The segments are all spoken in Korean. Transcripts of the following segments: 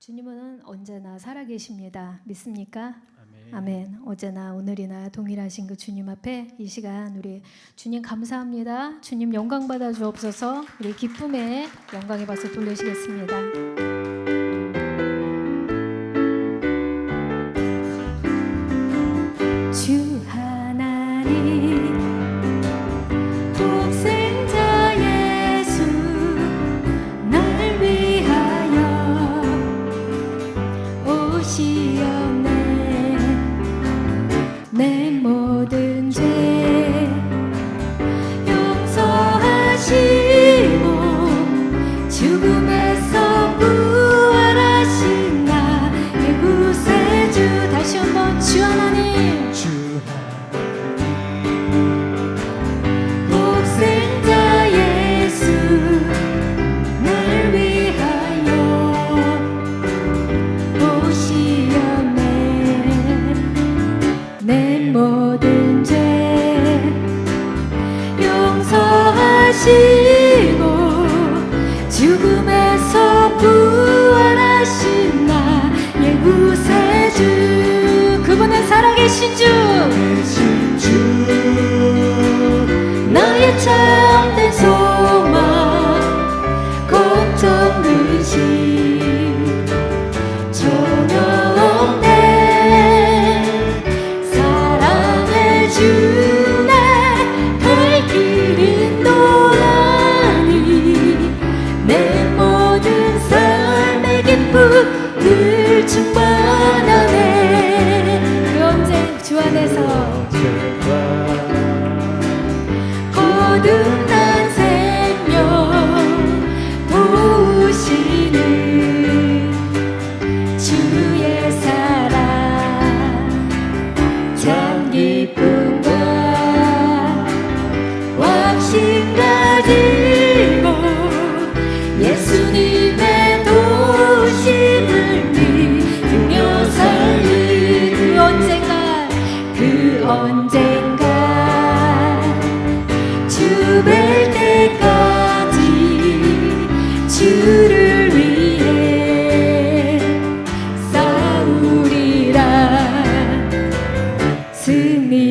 주님은 언제나 살아계십니다. 믿습니까? 아멘. 아멘. 어제나 오늘이나 동일하신 그 주님 앞에 이 시간 우리 주님 감사합니다. 주님 영광 받아 주옵소서. 우리 기쁨의 영광의 박수 돌리시겠습니다. to be. do not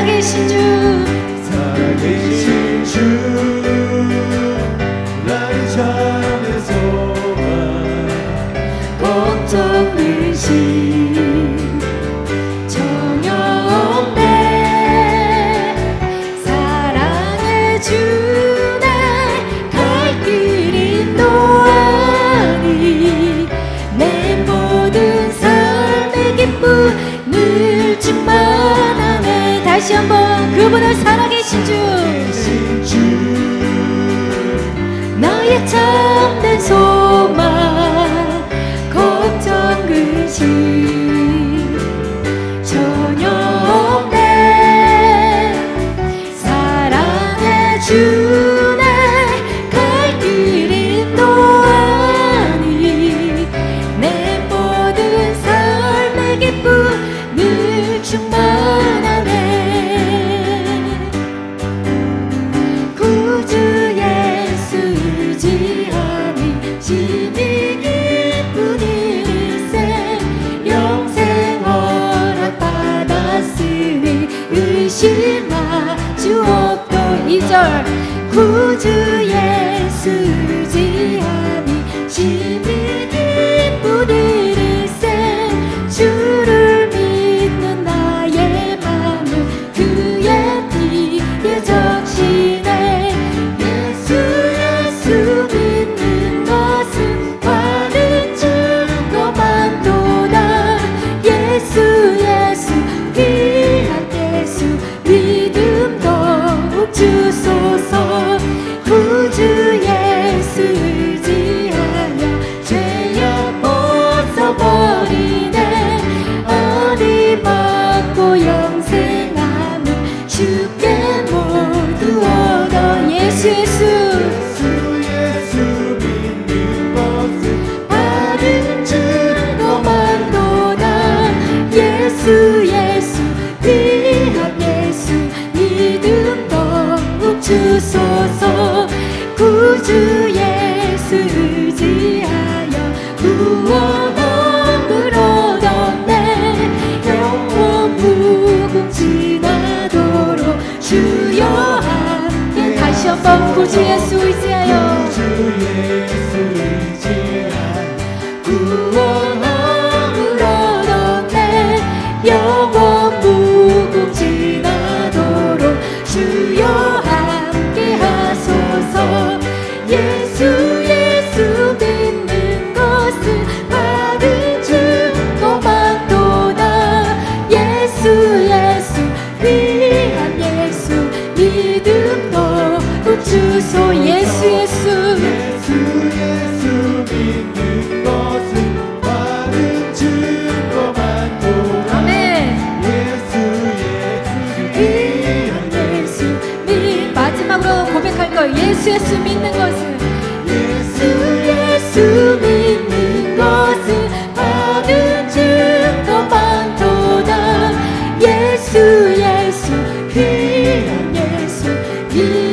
살아계신 주. 살아계신 주. 계신 주 너의 천 예수 예수 믿는 것은 받은 축복받도다. 예수 예수 귀한 예수 믿음도 주소. 예수 예수. 고백할 거 예수 예수 믿는 것은. 예수 예수 믿는 것은 모든 증거 반도다. 예수 예수 귀한 예수 귀한